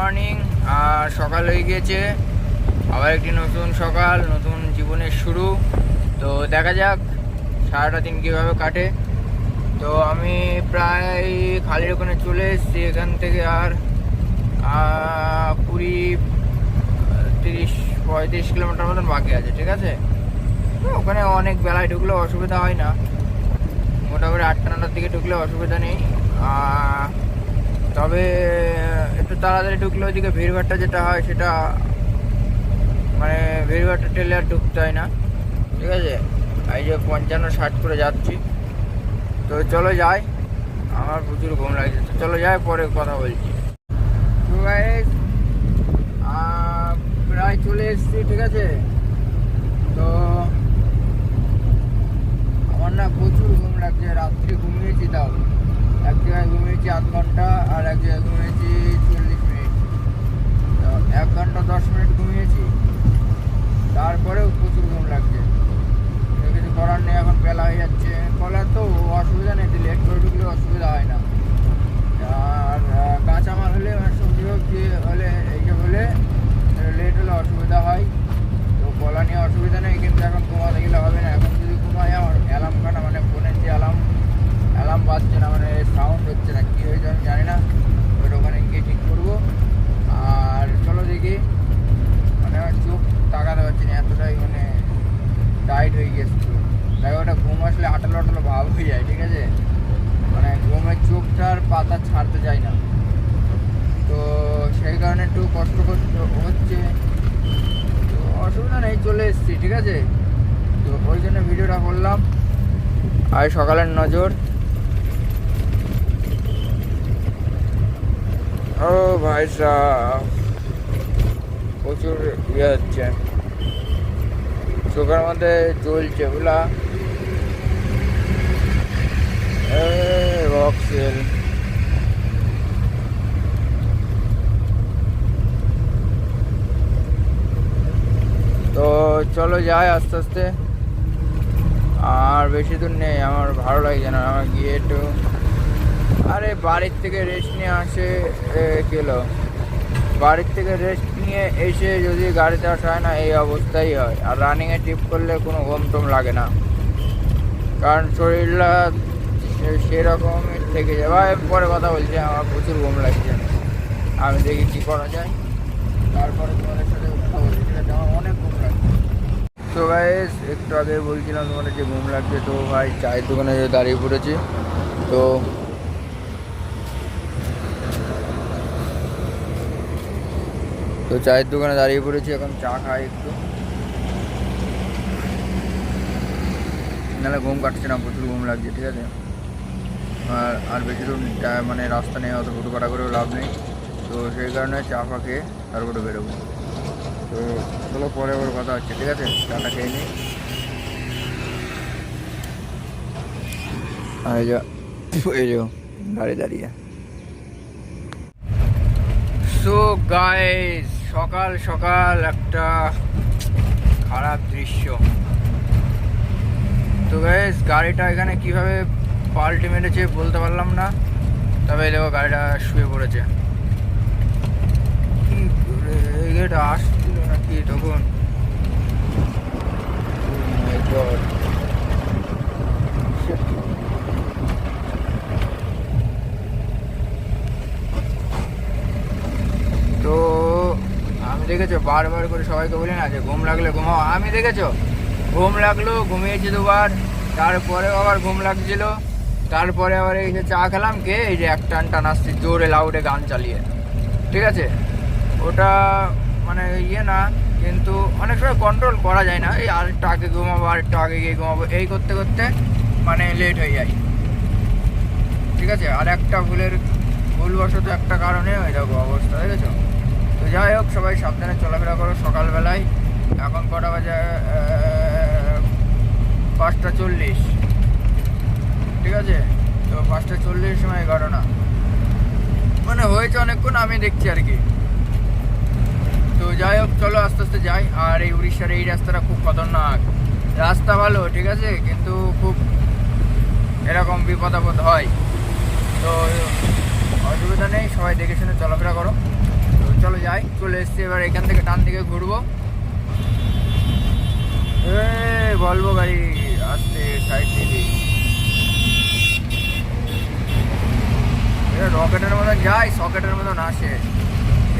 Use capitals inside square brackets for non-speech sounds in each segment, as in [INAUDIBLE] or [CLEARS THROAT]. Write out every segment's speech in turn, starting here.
Morning আর সকাল হয়ে গিয়েছে। আবার একটি নতুন সকাল, নতুন জীবনের শুরু। তো দেখা যাক, সারাটা দিন কীভাবে কাটে। তো আমি প্রায় খালির ওখানে চলে এসেছি, এখান থেকে আর কুড়ি, তিরিশ, পঁয়ত্রিশ কিলোমিটার মতন বাকি আছে, ঠিক আছে? ওখানে অনেক বেলায় ঢুকলে অসুবিধা হয় না। মোটামুটি আটটা, নটার দিকে ঢুকলে অসুবিধা নেই। তবে, একটু তাড়াতাড়ি ঢুকলে ওইদিকে ভিড়ভাড়টা যেটা হয় সেটা মানে ভিড়ভাড়টা ঠেলে আর ঢুকতে হয় না। ঠিক আছে? এই যে পঞ্চান্ন ষাট করে যাচ্ছি। তো চলো যাই। আমার প্রচুর ঘুম লাগছে। তো চলো যাই, পরে কথা বলছি। প্রায় চলে এসেছি, ঠিক আছে? তো আমার না প্রচুর ঘুম লাগছে, রাত্রি ঘুমিয়েছি তাও। এক জায়গায় ঘুমিয়েছি আধ ঘণ্টা আর এক জায়গায় ঘুমিয়েছি চল্লিশ মিনিট। তো এক ঘণ্টা দশ মিনিট ঘুমিয়েছি। তারপরেও প্রচুর ঘুম লাগছে। কিছু করার নেই, এখন বেলা হয়ে যাচ্ছে। কলার তো অসুবিধা নেই লেট করে ঢুকলে অসুবিধা হয় না। আর কাঁচামাল হলে মানে সবজি সবজি হলে, এইসব হলে লেট হলে অসুবিধা হয় তো কলা নিয়ে অসুবিধা নেই কিন্তু এখন ঘুমাতে গেলে হবে না এখন যদি ঘুমাই আমার অ্যালার্ম কাটা মানে ফোনের যে অ্যালার্ম অ্যালার্ম বাজছে না মানে সাউন্ড হচ্ছে না কী হয়েছে আমি জানি না ওইটা ওখানে গিয়ে ঠিক করব আর চলো দেখি মানে আমার চোখ তাকাতে পারছি না এতটাই মানে টাইট হয়ে গেছে চোখ। দেখো ওটা ঘুম আসলে আটালো আটালো ভাব হয়ে যায় ঠিক আছে মানে ঘুমের চোখটার পাতা ছাড়তে যায় না তো সেই কারণে একটু কষ্ট করতে হচ্ছে তো অসুবিধা নেই চলে এসেছি ঠিক আছে তো ওই জন্য ভিডিওটা করলাম আর সকালের নজর। ও ভাই প্রচুর ইয়ে হচ্ছে। চোখের মধ্যে জ্বলছে বুঝলা রক্সেল তো চলো যাই আস্তে আস্তে। আর বেশি দূর নেই, আমার ভালো লাগছে না আমার গিয়ে একটু, আরে বাড়ির থেকে রেস্ট নিয়ে আসে গেলো বাড়ির থেকে রেস্ট নিয়ে এসে যদি গাড়িতে আসা হয় না, এই অবস্থাই হয়। আর রানিংয়ে টিপ করলে কোনো ঘুম টুম লাগে না। কারণ শরীরটা সে- সেরকমই থেকে যায়। ভাই, পরে কথা বলছি, আমার প্রচুর ঘুম লাগছে। আমি দেখি কী করা যায়। তারপরে তোমাদের সাথে কথা বলছি ঠিক আছে আমার অনেক ঘুম লাগছে তো গাইস একটু আগে বলছিলাম তোমাদের যে ঘুম লাগছে, তো ভাই চায়ের দোকানে দাঁড়িয়ে পড়েছি, তো তো চায়ের দোকানে দাঁড়িয়ে পড়েছি, এখন চা খাই একটু। নাহলে ঘুম কাটছে না, প্রচুর ঘুম লাগছে, ঠিক আছে? আর আর বেশি দূর মানে রাস্তা নেই, অত হুটো পাটা করেও লাভ নেই। তো সেই কারণে চা ফা খেয়ে তারপরে বেরোবো। তো চলো পরে আবার কথা হচ্ছে ঠিক আছে? চাটা খেয়ে নিই আর যা এই যে গাড়ি দাঁড়িয়ে। সো গাইস সকাল সকাল একটা খারাপ দৃশ্য। তো গাইস গাড়িটা এখানে কীভাবে পাল্টে মেরেছে বলতে পারলাম না তবে দেখো গাড়িটা শুয়ে পড়েছে। কি এই নাকি তখন. তো, আমি দেখেছ, বারবার করে সবাইকে বলি না যে ঘুম লাগলে ঘুমাও। আমি দেখেছ, ঘুম লাগল, ঘুমিয়েছি দুবার তারপরে আবার ঘুম লাগছিল, তারপরে আবার এই যে চা খেলাম, কে? এই যে এক টান টান আসছে, জোরে লাউডে গান চালিয়ে। ঠিক আছে? ওটা মানে ইয়ে না কিন্তু অনেক সময় কন্ট্রোল করা যায় না। এই আরেকটু আগে ঘুমাবো, আরেকটু আগে গিয়ে ঘুমাবো, এই করতে করতে মানে লেট হয়ে যায়। ঠিক আছে? আর একটা ভুলের, ভুলবশত একটা কারণে হয়ে যাব অবস্থা, দেখেছ? তো যাই হোক, সবাই সাবধানে চলাফেরা করো সকালবেলায়। এখন কটা বাজে? পাঁচটা চল্লিশ। ঠিক আছে? তো পাঁচটা চল্লিশ সময় ঘটনা মানে হয়েছে অনেকক্ষণ, আমি দেখছি আর কি। তো যাই হোক, চলো আস্তে আস্তে যাই। আর এই উড়িষ্যার এই রাস্তাটা খুব খতরনাক। রাস্তা ভালো, ঠিক আছে? কিন্তু খুব এরকম বিপদ আপদ হয়। তো অসুবিধা নেই, সবাই দেখে শুনে চলাফেরা করো। তো চলো যাই, চলে এসছি এবার এখান থেকে ডান দিকে ঘুরবো। এ বলব গাড়ি আসতে সাইড থেকে রকেটের মতন যায় সকেটের মতন আসে।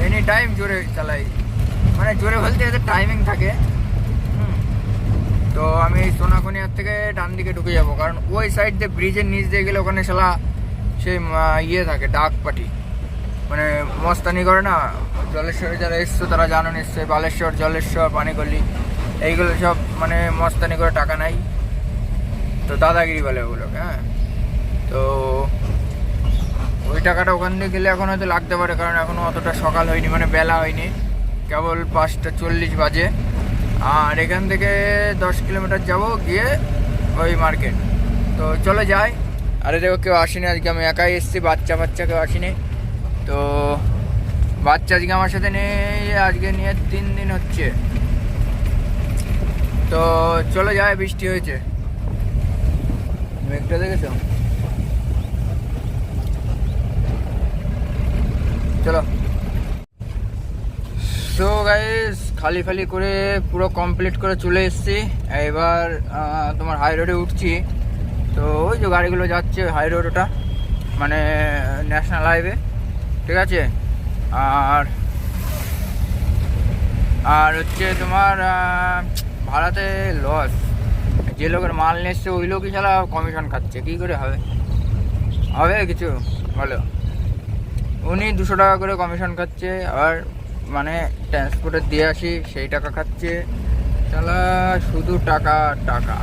এনি টাইম জোরে চালাই। মানে জোরে বলতে এদের টাইমিং থাকে। তো আমি এই সোনাখনিয়ার থেকে ডান দিকে ঢুকে যাব, কারণ ওই সাইড দিয়ে ব্রিজের নিচ দিয়ে গেলে ওখানে শালা সেই ইয়ে থাকে, ডাক পাটি মানে মস্তানি করে না, জলেশ্বরে যারা এসছো তারা জানো নিশ্চয়ই, বালেশ্বর, জলেশ্বর পানিকল্লি এইগুলো সব মানে মস্তানি করে টাকা নাই তো দাদাগিরি বলে ওগুলোকে হ্যাঁ। তো ওই টাকাটা ওখান দিয়ে গেলে এখন হয়তো লাগতে পারে, কারণ এখনও অতটা সকাল হয়নি মানে বেলা হয়নি। কেবল পাঁচটা চল্লিশ বাজে। আর এখান থেকে দশ কিলোমিটার যাব গিয়ে ওই মার্কেট। তো চলে যাই। আরে দেখো কেউ আসেনি, আজকে আমি একাই এসেছি, বাচ্চা বাচ্চা কেউ আসেনি। তো বাচ্চা আজকে আমার সাথে নেই, আজকে নিয়ে তিন দিন হচ্ছে। তো চলে যায় বৃষ্টি হয়েছে। মেঘটা দেখেছ? চলো। তো গাইস খালি ফালি করে পুরো কমপ্লিট করে চলে এসেছি। এবার তোমার হাই রোডে উঠছি। তো, ওই যে গাড়িগুলো যাচ্ছে হাই রোড ওটা মানে ন্যাশনাল হাইওয়ে ঠিক আছে? আর আর হচ্ছে তোমার ভাড়াতে লস যে লোকের মাল নিয়ে এসছে, ওই লোকই ছাড়া কমিশন খাচ্ছে। কী করে হবে? হবে কিছু? বলো। উনি দুশো টাকা করে কমিশন খাচ্ছে। আর মানে ট্রান্সপোর্টে দিয়ে আসি, সেই টাকা খাচ্ছে। তাহলে শুধু টাকা টাকা।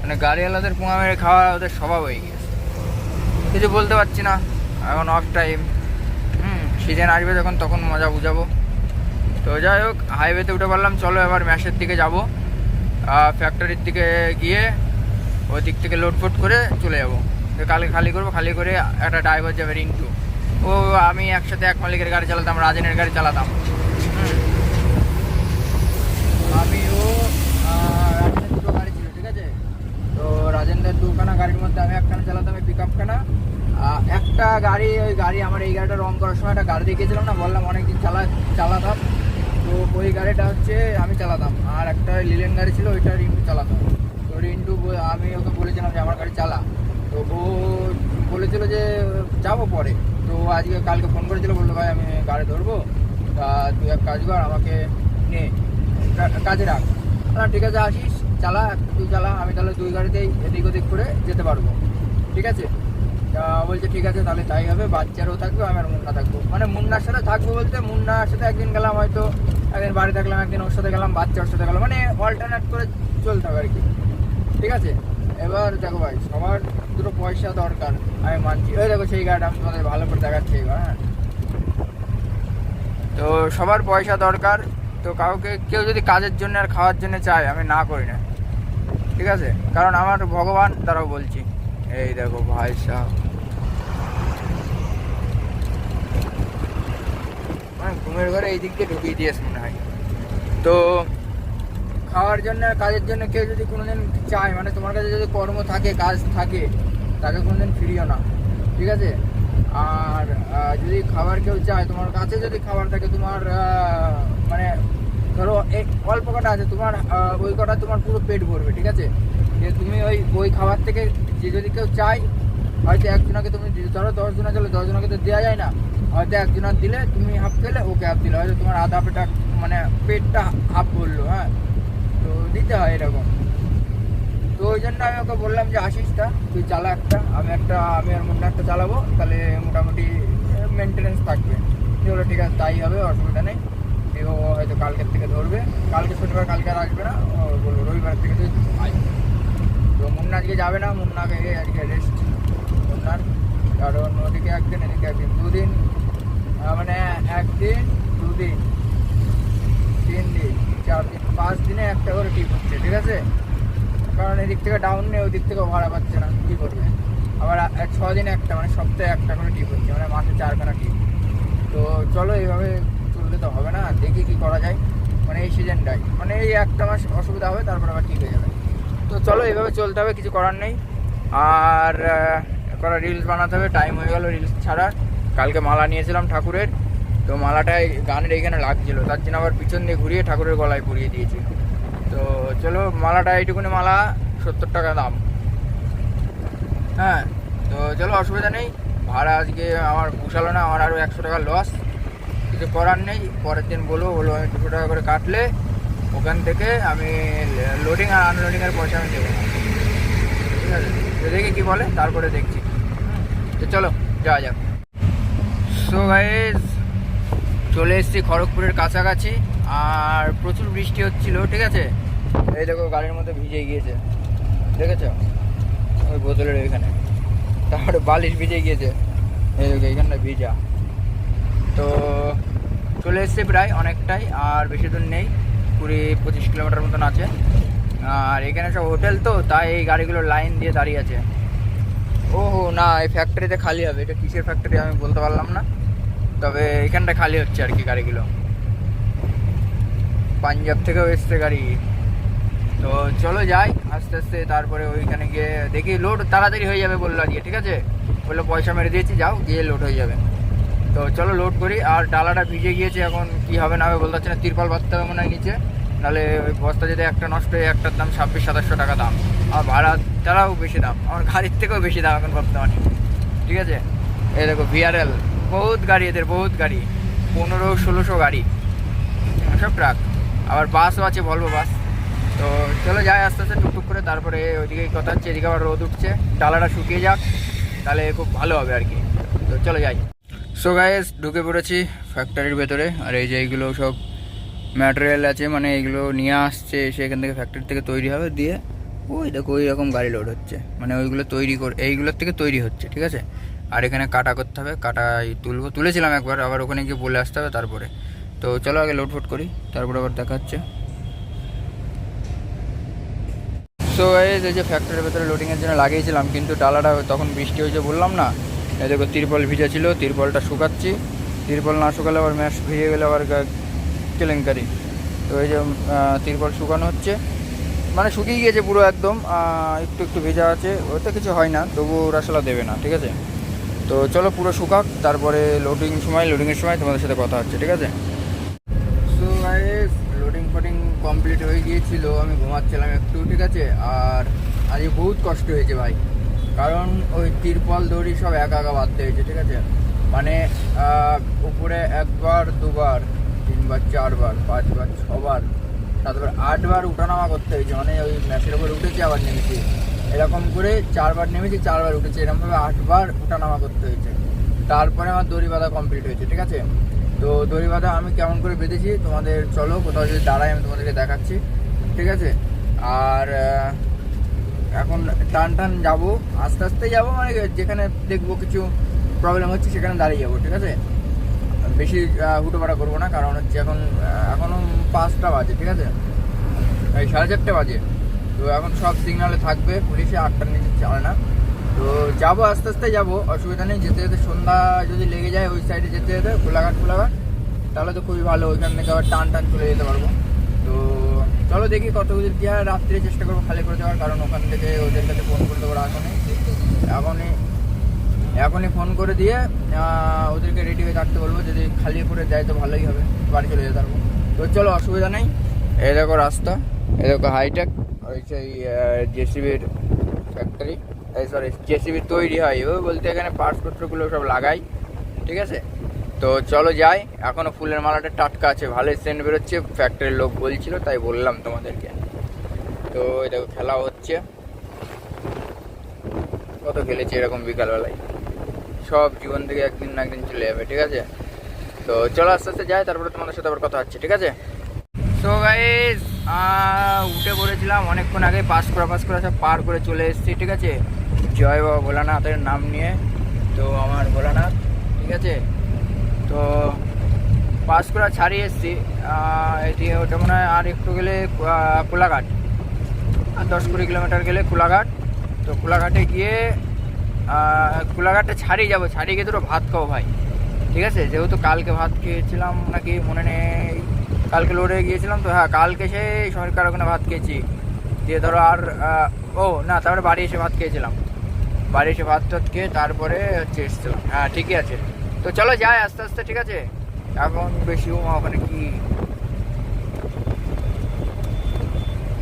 মানে গাড়িওয়ালাদের পোঙা মেরে খাওয়া ওদের স্বভাব হয়ে গেছে। কিছু বলতে পারছি না, এখন অফ টাইম হুম সিজন আসবে যখন, তখন মজা বুঝাবো। তো যাই হোক হাইওয়েতে উঠে পারলাম চলো এবার ম্যাশের দিকে যাব। ফ্যাক্টরির দিকে গিয়ে ওই দিক থেকে লোড ফোড করে চলে যাব। কালকে খালি করব, খালি করে একটা ড্রাইভার যাবে রিন্টু ও, আমি একসাথে এক মালিকের গাড়ি চালাতাম, রাজেনের গাড়ি চালাতাম হুম। আমি ও আর রাজেনের দুটো গাড়ি ছিল ঠিক আছে তো রাজেন্দ্রের দুখানা গাড়ির মধ্যে আমি একখানা চালাতাম পিক আপখানা একটা গাড়ি আমার এই গাড়িটা রং করার সময় একটা গাড়ি দেখিয়েছিলাম না বললাম অনেকদিন চালা চালাতাম। তো ওই গাড়িটা হচ্ছে আমি চালাতাম। আর একটা লিলেন গাড়ি ছিল ওইটা রিন্টু চালাতাম তো রিন্টু আমি ওকে বলেছিলাম যে আমার গাড়ি চালা। তো ও বলেছিল যে যাব পরে। তো আজকে কালকে ফোন করেছিল বলল ভাই আমি গাড়ি ধরবো। তা তুই এক কাজ কর আমাকে নে। কাজে রাখ। বললাম, ঠিক আছে আসিস। চালা তুই চালা আমি তাহলে দুই গাড়িতেই এদিক ওদিক করে যেতে পারব। ঠিক আছে? বলছে, ঠিক আছে, তাহলে তাই হবে, বাচ্চারও থাকবে আমি আর মুন্না থাকব। মানে মুন্নার সাথে থাকব বলতে, মুন্নার সাথে একদিন গেলাম হয়তো, একদিন বাড়ি থাকলাম, একদিন ওর সাথে গেলাম বাচ্চার সাথে গেলাম মানে অল্টারনেট করে চলতে হবে আর কি। ঠিক আছে? এবার দেখো ভাই, সবার দুটো পয়সা দরকার, আমি মানছি। ওই দেখো সেই গাড়িটা, আমি তোমাদের ভালো করে দেখাচ্ছি হ্যাঁ। তো সবার পয়সা দরকার, তো কাউকে, কেউ যদি কাজের জন্য আর খাওয়ার জন্য চায়, আমি না করি না। ঠিক আছে? কারণ আমার ভগবান, তারাও বলছি। এই দেখো ভাই সাহ মানে ঘুমের ঘরে এই দিক দিয়ে ঢুকিয়ে দিয়েছে মনে হয়। তো খাওয়ার জন্য, কাজের জন্য কেউ যদি কোনোদিন চায় মানে তোমার কাছে যদি কর্ম থাকে, কাজ থাকে, তাকে কোনোদিন ফিরিও না। ঠিক আছে? আর যদি খাবার কেউ চায়, তোমার কাছে যদি খাবার থাকে, তোমার মানে ধরো এই অল্প কটা আছে, তোমার ওই কটা তোমার পুরো পেট ভরবে, ঠিক আছে? যে তুমি ওই ওই খাবার থেকে যে যদি কেউ চায়, হয়তো একজনকে তুমি ধরো দশ জনা চলে দশ জনকে তো দেওয়া যায় না। হয়তো একজনের দিলে, তুমি হাফ খেলে, ওকে হাফ দিলে। হয়তো তোমার আধা পেটা মানে পেটটা হাফ বলল হ্যাঁ? তো দিতে হয় এরকম। তো ওই জন্য আমি ওকে বললাম যে আসিস তা তুই চালা একটা, আমি একটা, আমি আর মুন্না একটা চালাবো, তাহলে মোটামুটি মেনটেনেন্স থাকবে। যে বলল, ঠিক আছে, তাই হবে, অসুবিধা নেই। ও হয়তো কালকের থেকে ধরবে। কালকে শনিবার, কালকে আর আসবে না, ও বলব রবিবার থেকে তুই আয়। তো মুন্না আজকে যাবে না, মুন্নাকে আজকে রেস্ট মুন্নার। কারণ ওদিকে একদিন, এদিকে একদিন, দুদিন মানে একদিন, দুদিন তিন দিন চার দিন পাঁচ দিনে একটা করে টিপ হচ্ছে, ঠিক আছে? কারণ এদিক থেকে ডাউন নেই ওই দিক থেকে ভাড়া পাচ্ছে না, কী করবে? আবার ছ দিনে একটা মানে সপ্তাহে একটা করে টিপ হচ্ছে মানে মাসে চারখানা টিপ তো চলো, এইভাবে চললে তো হবে না, দেখি কি করা যায়। মানে এই সিজনটাই মানে এই একটা মাস অসুবিধা হবে, তারপর আবার ঠিক হয়ে যাবে। তো চলো, এইভাবে চলতে হবে, কিছু করার নেই। আর করা রিলস বানাতে হবে টাইম হয়ে গেল রিলস ছাড়া কালকে মালা নিয়েছিলাম ঠাকুরের, তো মালাটাই গানের এইখানে লাগছিল, তার জন্য আবার পিছন দিয়ে ঘুরিয়ে ঠাকুরের গলায় পরিয়ে দিয়েছি। তো চলো, মালাটা, এইটুকুনি মালা, সত্তর টাকা দাম। হ্যাঁ তো চলো, অসুবিধা নেই। ভাড়া আজকে আমার পোষালো না, আমার আরও একশো টাকা লস কিছু করার নেই, পরের দিন বলব বলব আমি দুশো টাকা করে কাটলে, ওখান থেকে আমি লোডিং আর আনলোডিংয়ের পয়সা আমি দেবো ঠিক আছে? দেখি কী বলে, তারপরে দেখছি। তো চলো, যাওয়া যাক। সো গাইজ চলে এসেছি খড়গপুরের কাছাকাছি, আর প্রচুর বৃষ্টি হচ্ছিল, ঠিক আছে? এই দেখো, গাড়ির মধ্যে ভিজে গিয়েছে। দেখেছ? ওই বোতলের ওইখানে। তারপরে বালিশ ভিজে গিয়েছে। এই দেখো, এইখানটা ভিজা। তো চলে এসছে প্রায় অনেকটাই, আর বেশি দূর নেই। কুড়ি পঁচিশ কিলোমিটার মতন আছে। আর এখানে সব হোটেল তো, তাই এই গাড়িগুলো লাইন দিয়ে দাঁড়িয়ে আছে। ও না, এই ফ্যাক্টরিতে খালি হবে। এটা কিসের ফ্যাক্টরি আমি বলতে পারলাম না। তবে এখানটা খালি হচ্ছে আর কি গাড়িগুলো। পাঞ্জাব থেকেও এসছে গাড়ি। তো চলো যাই, আস্তে আস্তে তারপরে ওইখানে গিয়ে দেখি লোড তাড়াতাড়ি হয়ে যাবে বলল আজকে, ঠিক আছে? বলল, পয়সা মেরে দিয়েছি, যাও, গিয়ে লোড হয়ে যাবে। তো চলো লোড করি, আর ডালাটা ভিজে গিয়েছে, এখন কি হবে না হবে বলতে পারছি না, তিরপাল বাঁধতে হবে মনে হয় নিচে। নাহলে ওই বস্তা যদি একটা নষ্ট হয়ে, একটার দাম ছাব্বিশ, সাতাশশো টাকা দাম। আর ভাড়া তারাও বেশি দাম, আমার গাড়ির থেকেও বেশি দাম এখন বর্তমানে ঠিক আছে? এই দেখো ভিআরএল বহুত গাড়ি, এদের বহুত গাড়ি। পনেরো, ষোলোশো গাড়ি। সব ট্রাক আবার বাসও আছে ভলভো বাস তো চলো যাই আস্তে আস্তে টুকটুক করে, তারপরে ওইদিকে কথা হচ্ছে, এদিকে আবার রোদ উঠছে। ডালাটা শুকিয়ে যাক, তাহলে খুব ভালো হবে আর কি। তো চলো যাই। সো গাইস ঢুকে পড়েছি ফ্যাক্টরির ভেতরে। আর এই যে এইগুলো সব ম্যাটেরিয়াল আছে মানে এগুলো নিয়ে আসছে, এসে সেখান থেকে ফ্যাক্টরি থেকে তৈরি হবে, দিয়ে ওই দেখো, ওই রকম গাড়ি লোড হচ্ছে। মানে ওইগুলো তৈরি করে, এইগুলোর থেকে তৈরি হচ্ছে, ঠিক আছে? আর এখানে কাটা করতে হবে কাটা এই তুলবো। তুলেছিলাম একবার, আবার ওখানে গিয়ে বলে আসতে হবে তারপরে। তো চলো আগে লোড ফোট করি, তারপরে আবার দেখা হচ্ছে। সো এই যে ফ্যাক্টরির ভেতরে লোডিংয়ের জন্য লাগিয়েছিলাম, কিন্তু ডালাটা তখন বৃষ্টি হয়েছে বললাম না। এই দেখো তিরপল ভিজা ছিল, তিরপলটা শুকাচ্ছি। তিরপল না শুকালে আবার ম্যাশ ভিজে গেলে আবার কেলেঙ্কারি। তো এই যে তিরপল শুকানো হচ্ছে। মানে শুকিয়ে গিয়েছে পুরো একদম একটু একটু ভেজা আছে, ওতে কিছু হয় না তবু রাসলা দেবে না, ঠিক আছে? তো চলো পুরো শুকাক তারপরে লোডিং সময় লোডিংয়ের সময় তোমাদের সাথে কথা হচ্ছে, ঠিক আছে? সো গাইস লোডিং ফোডিং কমপ্লিট হয়ে গিয়েছিল, আমি ঘুমাচ্ছিলাম একটু, ঠিক আছে? আর আজকে বহুত কষ্ট হয়েছে ভাই। কারণ ওই তিরপল দড়ি সব একা একা বাঁধতে হয়েছে, ঠিক আছে? মানে উপরে একবার, দুবার, তিনবার, চারবার, পাঁচবার, ছবার তারপর আটবার উঠানামা করতে হয়েছে। মানে ওই ম্যাচের উপর উঠেছি, আবার নেমেছি এরকম করে চারবার নেমেছি, চারবার উঠেছি। এরকমভাবে আটবার উঠানামা করতে হয়েছে। তারপরে আমার দড়ি বাঁধা কমপ্লিট হয়েছে, ঠিক আছে? তো দড়ি বাঁধা আমি কেমন করে বেঁধেছি তোমাদের, চলো কোথাও যদি দাঁড়াই আমি তোমাদেরকে দেখাচ্ছি, ঠিক আছে? আর এখন টান টান যাব, আস্তে আস্তে যাব মানে যেখানে দেখব কিছু প্রবলেম হচ্ছে সেখানে দাঁড়িয়ে যাব, ঠিক আছে? বেশি হুটোপাটা করব না, কারণ হচ্ছে এখন এখনও পাঁচটা বাজে, ঠিক আছে? এই সাড়ে চারটে বাজে। তো এখন সব সিগনালে থাকবে, পুলিশে আটটার নিচে চলে না। তো যাব, আস্তে আস্তে যাব, অসুবিধা নেই, যেতে যেতে সন্ধ্যা যদি লেগে যায় ওই সাইডে যেতে যেতে কোলাঘাট কোলাঘাট তাহলে তো খুবই ভালো, ওইখান থেকে আবার টান টান চলে যেতে পারব। তো চলো দেখি কত কি হয়, রাত্রে চেষ্টা করব খালি করে দেওয়ার, কারণ ওখান থেকে ওদের কাছে ফোন করে দেবো এখনই এখনই এখনই ফোন করে দিয়ে ওদেরকে রেডি হয়ে থাকতে বলব, যদি খালি করে দেয় তো ভালোই হবে, বাড়ি চলে যেতে পারব। তো চলো, অসুবিধা নেই। এই দেখো রাস্তা, এই দেখো হাইটেক ওই সেই জেসিবির ফ্যাক্টরি এই সরি জেসিবি তৈরি হয়। ও বলতে এখানে পার্টসপত্রগুলো সব লাগাই, ঠিক আছে? তো চলো যাই, এখনও ফুলের মালাটা টাটকা আছে, ভালোই সেন্ট বেরোচ্ছে ফ্যাক্টরির লোক বলছিল, তাই বললাম তোমাদেরকে। তো দেখো, খেলা হচ্ছে। কত খেলেছি এরকম বিকালবেলায়? সব জীবন থেকে একদিন না একদিন চলে যাবে, ঠিক আছে? তো চলো আস্তে আস্তে যাই, তারপরে তোমাদের সাথে আবার কথা হচ্ছে, ঠিক আছে? সো গাইস উঠে পড়েছিলাম, অনেকক্ষণ আগে পাস করা পাস করা, সব পার করে চলে এসেছি, ঠিক আছে? জয় বাবা ভোলানাথের নাম নিয়ে, তো আমার ভোলানাথ, ঠিক আছে? তো পাস করা ছাড়িয়ে এসেছি। এদিকে ওটা মনে হয় আর একটু গেলে কোলাঘাট। আর দশ কুড়ি কিলোমিটার গেলে কোলাঘাট। তো কোলাঘাটে গিয়ে কোলাঘাটে ছাড়িয়ে যাব, ছাড়িয়ে গিয়ে দুটো ভাত খাব ভাই, ঠিক আছে? যেহেতু কালকে ভাত খেয়েছিলাম, নাকি মনে নেই কালকে লোডে গিয়েছিলাম তো হ্যাঁ কালকে সেই সরকার ওখানে ভাত খেয়েছি। দিয়ে ধরো আর ও, না, তারপরে বাড়ি এসে ভাত খেয়েছিলাম। বাড়ি এসে ভাত টাত খেয়ে তারপরে হচ্ছে এসেছিলাম। হ্যাঁ ঠিকই আছে। তো চলো যাই আস্তে আস্তে, ঠিক আছে? এখন বেশি উমা ওখানে কি?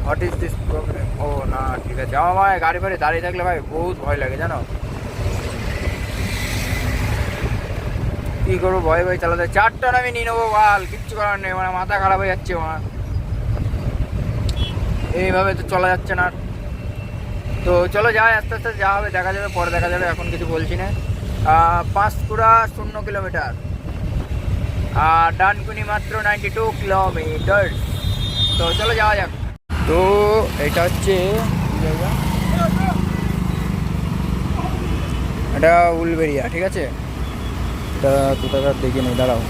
হোয়াট ইজ দিস প্রবলেম ও না, ঠিক আছে। আমার গাড়ি ফাড়ি দাঁড়িয়ে থাকলে ভাই, বহুত ভয় লাগে, জানো? কি করব? ভয় ভয় চালাতে। চার টন আমি নিয়ে নেব, বাল। কিচ্ছু করার নেই মানে মাথা খারাপ হয়ে যাচ্ছে আমার। এইভাবে তো চলা যাচ্ছে না। তো চলো যাই, আস্তে আস্তে যা হবে, দেখা যাবে, পরে দেখা যাবে, এখন কিছু বলছি না। পাঁশকুড়া শূন্য কিলোমিটার। আর ডানকুনি মাত্র নাইনটি টু কিলোমিটার তো চলো যাওয়া যাক। তো এটা হচ্ছে এটা উলবেরিয়া, ঠিক আছে? এটা কোথাকার দেখে নেই, দাঁড়াও।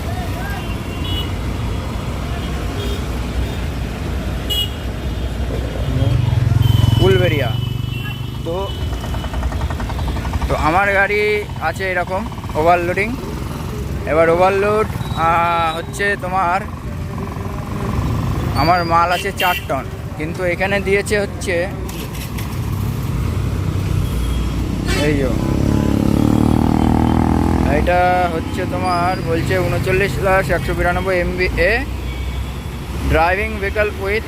উলবেরিয়া। তো তো আমার গাড়ি আছে এরকম ওভারলোডিং এবার ওভারলোড হচ্ছে তোমার, আমার মাল আছে চার টন। কিন্তু এখানে দিয়েছে হচ্ছে, এই এটা হচ্ছে তোমার বলছে উনচল্লিশ লাখ একশো বিরানব্বই MB a driving vehicle with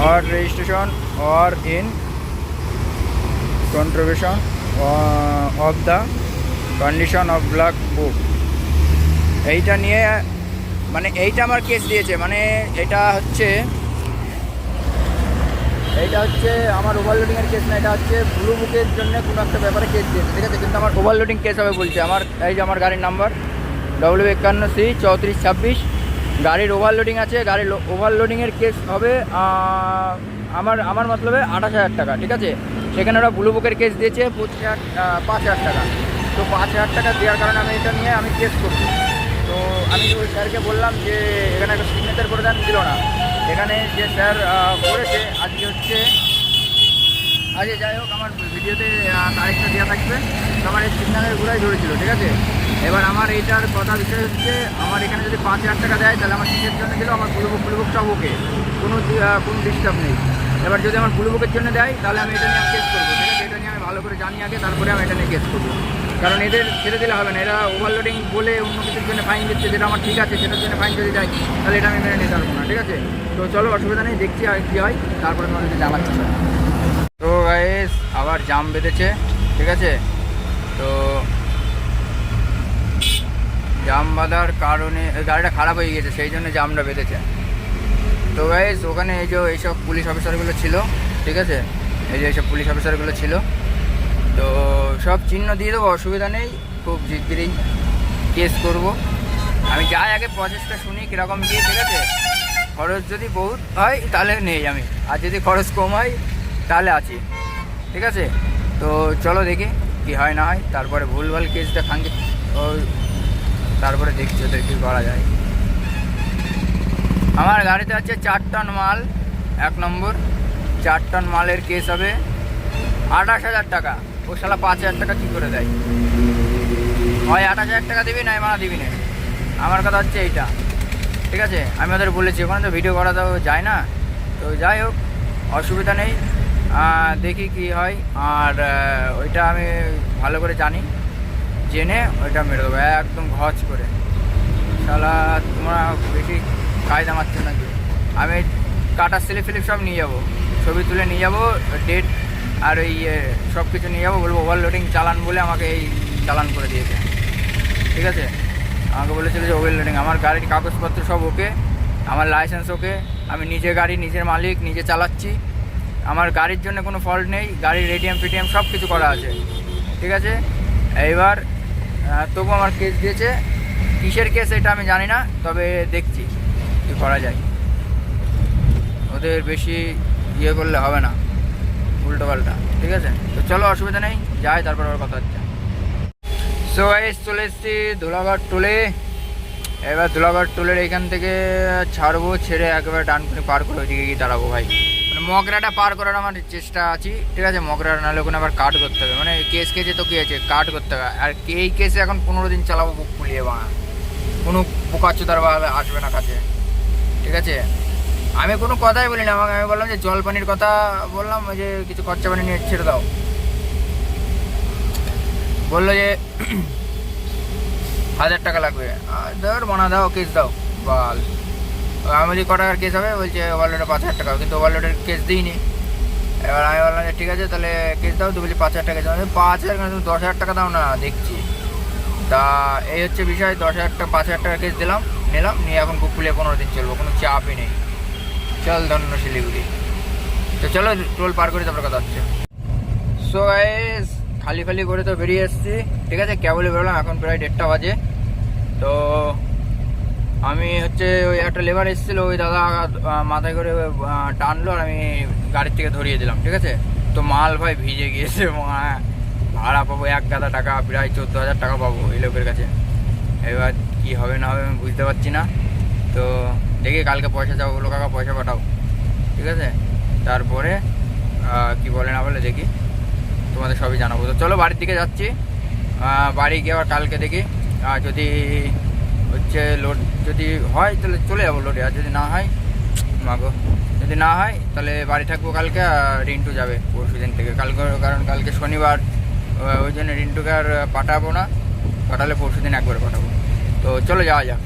or registration or in contribution of the condition of black book এইটা নিয়ে মানে এইটা আমার কেস দিয়েছে মানে এটা হচ্ছে এইটা হচ্ছে আমার ওভারলোডিংয়ের কেস না, এটা হচ্ছে ব্লু বুকের জন্য কোনো একটা ব্যাপারে কেস দিয়েছে, ঠিক আছে? কিন্তু আমার ওভারলোডিং কেস হবে বলছে। আমার, এই যে আমার গাড়ির নাম্বার ডব্লিউ একান্ন সি চৌত্রিশ ছাব্বিশ, গাড়ির ওভারলোডিং আছে, গাড়ির ওভারলোডিংয়ের কেস হবে আমার আমার মতলবে আঠাশ হাজার টাকা, ঠিক আছে? সেখানে ওরা ব্লু বুকের কেস দিয়েছে, পঁচিশ হাজার পাঁচ হাজার টাকা। তো পাঁচ হাজার টাকা দেওয়ার কারণে আমি এটা নিয়ে আমি কেস করব তো আমি ওই স্যারকে বললাম যে এখানে একটা সিগনেচার করে দেন দিল না। এখানে যে স্যার করেছে, আজকে হচ্ছে, আজকে যাই হোক, আমার ভিডিওতে তারিখটা দেওয়া থাকবে। আমার এই সিগনালের ঘুরাই ধরেছিল, ঠিক আছে? এবার আমার এইটার কথা বিষয় হচ্ছে, আমার এখানে যদি পাঁচ হাজার টাকা দেয়, তাহলে আমার কিসের জন্য দিল আমার ফুলবুক ফুলবুক সব ওকে। কোনো কোনো ডিস্টার্ব নেই। এবার যদি আমার ফুলবুকের জন্য দেয়, তাহলে আমি এটা নিয়ে কেস করব, ঠিক আছে? এটা নিয়ে আমি ভালো করে জানি আগে, তারপরে আমি এটা নিয়ে কেস করব। কারণ এদের ছেড়ে দিলে হবে না। এরা ওভারলোডিং বলে অন্য কিছুর জন্য ফাইন দিচ্ছে, যেটা আমার ঠিক আছে, সেটার জন্য ফাইন যদি যায় তাহলে এটা আমি মেনে নিতে পারব না, ঠিক আছে? তো চলো, অসুবিধা নেই, দেখছি আর কী হয়, তারপরে তোমাদেরকে জানাচ্ছি। তো গাইস আবার জাম বেঁধেছে, ঠিক আছে? তো জাম বাঁধার কারণে গাড়িটা খারাপ হয়ে গেছে সেই জন্য জামটা বেঁধেছে। তো গাইস ওখানে এই যে এইসব পুলিশ অফিসারগুলো ছিল, ঠিক আছে? এই যে এইসব পুলিশ অফিসারগুলো ছিল তো সব চিহ্ন দিয়ে দেবো, অসুবিধা নেই, খুব শিগগিরই কেস করব। আমি যাই আগে প্রসেসটা শুনি, কীরকম কি, ঠিক আছে? খরচ যদি বহুত হয়, তাহলে নেই আমি। আর যদি খরচ কম হয়, তাহলে আছি। ঠিক আছে? তো চলো দেখি কি হয়, না হয়। তারপরে ভুলভাল কেসটা খাঙ্গে তারপরে দেখছি ওদের কী করা যায়। আমার গাড়িতে আছে চার টন মাল, এক নম্বর। চার টন মালের কেস হবে আঠাশ হাজার টাকা। ও শালা পাঁচ হাজার টাকা কী করে দেয়? হয় আট হাজার টাকা দিবি না মানা দিবি না। আমার কথা হচ্ছে এইটা। ঠিক আছে? আমি ওদের বলেছি, ওখানে তো ভিডিও করা তো যায় না। তো যাই হোক, অসুবিধা নেই। দেখি কি হয়। আর ওইটা আমি ভালো করে জানি। জেনে ওইটা মেরে দেবো, একদম ঘচ করে। শালা, তোমরা বেশি কায়দা মারছো নাকি? আমি কাটার স্লিপ ফিলিপ সব নিয়ে যাব। ছবি তুলে নিয়ে যাব ডেট আর ওই সব কিছু নিয়ে যাব, বলব ওভারলোডিং চালান বলে আমাকে এই চালান করে দিয়েছে। ঠিক আছে? আমাকে বলেছিল যে ওভারলোডিং আমার গাড়ির কাগজপত্র সব ওকে, আমার লাইসেন্স ওকে, আমি নিজে গাড়ি, নিজের মালিক, নিজে চালাচ্ছি। আমার গাড়ির জন্য কোনো ফল্ট নেই, গাড়ির রেডিয়াম ফিডিয়াম সব কিছু করা আছে। ঠিক আছে? এইবার তবু আমার কেস দিয়েছে। কিসের কেস এটা আমি জানি না, তবে দেখছি কী করা যায়। ওদের বেশি ইয়ে করলে হবে না। উল্টো পাল্টা, ঠিক আছে? তো চলো, অসুবিধা নেই, যাই, তারপর আবার কথা হচ্ছে। সো গাইস চলে এসেছি ধুলাঘাট টোলে এবার ধুলাঘাট টোলের এখান থেকে ছাড়বো, ছেড়ে একেবারে ডান করে পার করে ওইদিকে গিয়ে দাঁড়াবো ভাই। মানে মগরাটা পার করার আমার চেষ্টা আছি, ঠিক আছে? মগরাটা নাহলে ওখানে আবার কাট করতে হবে। মানে কেস কেসে তো কী আছে? কাট করতে হবে। আর এই কেসে এখন পনেরো দিন চালাবো, বুক ফুলিয়ে বাঙা কোনো ভাবে আসবে না কাছে। ঠিক আছে? আমি কোনো কথাই বলি না আমাকে আমি বললাম যে জল পানির কথা বললাম যে কিছু খরচা পানি নিয়ে ছেড়ে দাও। বলল যে [CLEARS THROAT] হাজার টাকা লাগবে। ধর মনা দাও কেস দাও। বাল। আমি বলি, ক টাকার কেস হবে? বলছে ওভারলোডে পাঁচ হাজার টাকা। কিন্তু ওভারলোডের কেস দিইনি। এবার আমি বললাম যে, ঠিক আছে, তাহলে কেস দাও। তুই বলছি, পাঁচ হাজার টাকা দাও। পাঁচ হাজার কেন? তুমি দশ হাজার টাকা দাও না, দেখছি। তা এই হচ্ছে বিষয়, দশ হাজার টাকা, পাঁচ হাজার টাকা কেস দিলাম, নিলাম। নিয়ে এখন বুক খুলে পনেরো দিন চলবো, কোনো চাপই নেই। চল ধন্য শিলিগুড়ি। তো চলো টোল পার করে, তারপর কথা হচ্ছে। সো গাইস খালি খালি করে তো বেরিয়ে এসেছি। ঠিক আছে, কেবলই বেরোলাম, এখন প্রায় দেড়টা বাজে। তো আমি হচ্ছে ওই একটা লেবার এসেছিল, ওই দাদা মাথায় করে টানলো আর আমি গাড়ির থেকে ধরিয়ে দিলাম, ঠিক আছে? তো মাল ভাই ভিজে গিয়েছে ভাড়া পাবো, এক গাদা টাকা, প্রায় চোদ্দ হাজার টাকা পাবো এই লোকের কাছে। এবার কি হবে না হবে আমি বুঝতে পারছি না। তো দেখি কালকে পয়সা যাব বলো কাকা পয়সা পাঠাও। ঠিক আছে? তারপরে কি বলে না বলে দেখি। তোমাদের সবই জানাব। তো চলো বাড়ির দিকে যাচ্ছি। বাড়ি গিয়ে আবার কালকে দেখি। আর যদি হচ্ছে লোড, যদি হয় তাহলে চলে যাব লোডে। আর যদি না হয়, মাগো। যদি না হয়, তাহলে বাড়ি থাকব কালকে আর রিন্টু যাবে পরশু দিন থেকে। কালকে, কারণ কালকে শনিবার ওই জন্য রিন্টুকে আর পাঠাবো না। পাঠালে পরশু দিন একবার পাঠাবো। তো চলো যাওয়া যাক।